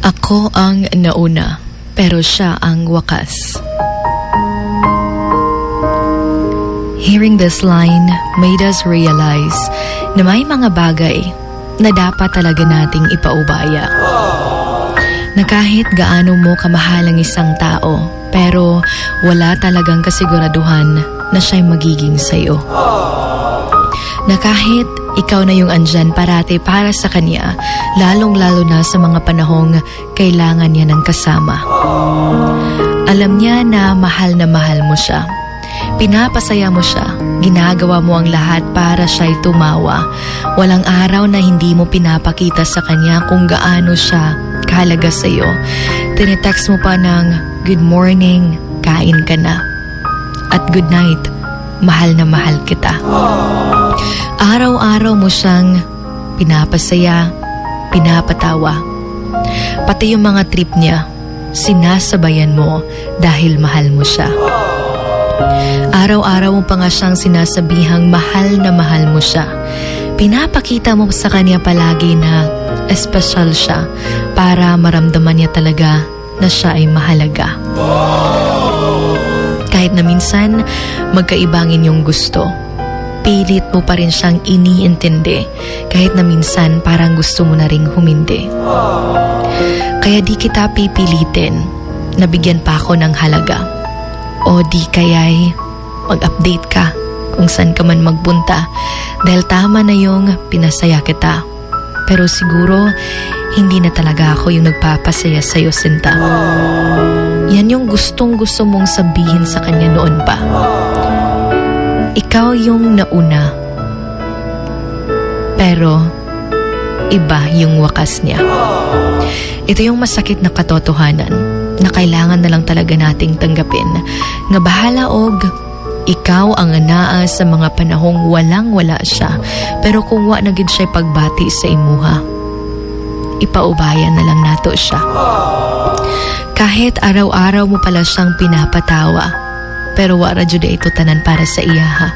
Ako ang nauna, pero siya ang wakas. Hearing this line made us realize na may mga bagay na dapat talaga nating ipaubaya. Na kahit gaano mo kamahal ang isang tao, pero wala talagang kasiguraduhan na siya'y magiging sayo. Na kahit ikaw na yung andyan parate para sa kanya, lalong-lalo na sa mga panahong kailangan niya ng kasama. Alam niya na mahal na mahal mo siya. Pinapasaya mo siya. Ginagawa mo ang lahat para siya'y tumawa. Walang araw na hindi mo pinapakita sa kanya kung gaano siya kahalaga sa'yo. Tinetext mo pa ng, Good morning, kain ka na. At good night, mahal na mahal kita. Araw-araw mo siyang pinapasaya, pinapatawa. Pati yung mga trip niya, sinasabayan mo dahil mahal mo siya. Araw-araw mo pa nga siyang sinasabihang mahal na mahal mo siya. Pinapakita mo sa kanya palagi na espesyal siya para maramdaman niya talaga na siya ay mahalaga. Kahit na minsan magkaibang inyong gusto, pilit mo pa rin siyang iniintindi kahit na minsan parang gusto mo na ring humindi. Kaya di kita pipilitin na bigyan pa ako ng halaga. O di kaya'y mag-update ka kung saan ka man magpunta dahil tama na yung pinasaya kita. Pero siguro hindi na talaga ako yung nagpapasaya sa'yo, Sinta. Yan yung gustong gusto mong sabihin sa kanya noon pa. Ikaw yung nauna. Pero iba yung wakas niya. Ito yung masakit na katotohanan na kailangan na lang talaga nating tanggapin. Nga bahala og ikaw ang anaa sa mga panahong walang wala siya. Pero kung wa na gid siya pagbati sa imuha, ipaubayan na lang nato siya. Kahit araw-araw mo pala siyang pinapatawa, pero wara jud ito tanan para sa iya ha.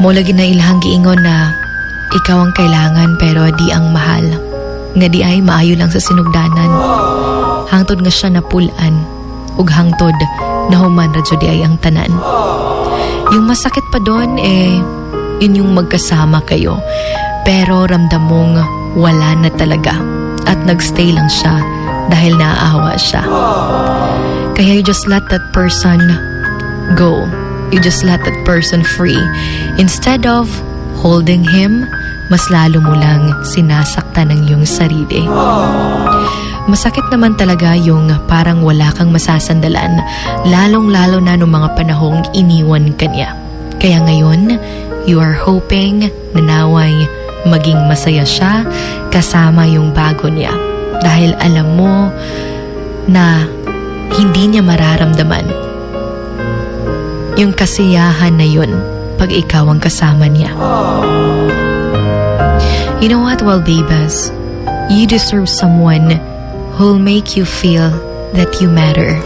Mo lagi na ilhang giingon na ikaw ang kailangan pero di ang mahal. Nga di ay maayo lang sa sinugdanan. Hangtod nga siya napulan ug hangtod na human ra jud ay ang tanan. Yung masakit pa doon eh yun yung magkasama kayo pero ramdam mong wala na talaga at nagstay lang siya dahil naaawa siya. Kaya you just let that person go. You just let that person free. Instead of holding him, mas lalo mo lang sinasaktan ng iyong sarili. Masakit naman talaga yung parang wala kang masasandalan, lalong-lalo na noong mga panahong iniwan ka niya. Kaya ngayon, you are hoping na naway maging masaya siya kasama yung bago niya. Dahil alam mo na hindi niya mararamdaman yung kasiyahan na yun pag ikaw ang kasama niya. You know what, well, babas, you deserve someone who'll make you feel that you matter.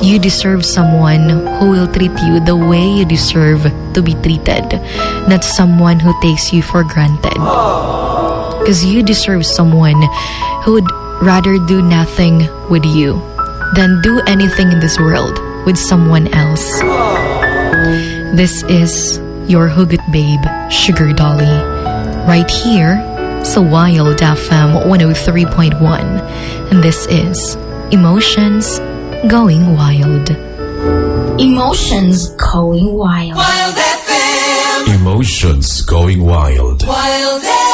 You deserve someone who will treat you the way you deserve to be treated, not someone who takes you for granted. Because you deserve someone who would rather do nothing with you than do anything in this world with someone else. This is your Hugot Babe, Sugar Dolly, right here so Wild FM 103.1. And this is Emotions Going Wild. Emotions going wild. Wild FM, Emotions going wild. Wild FM.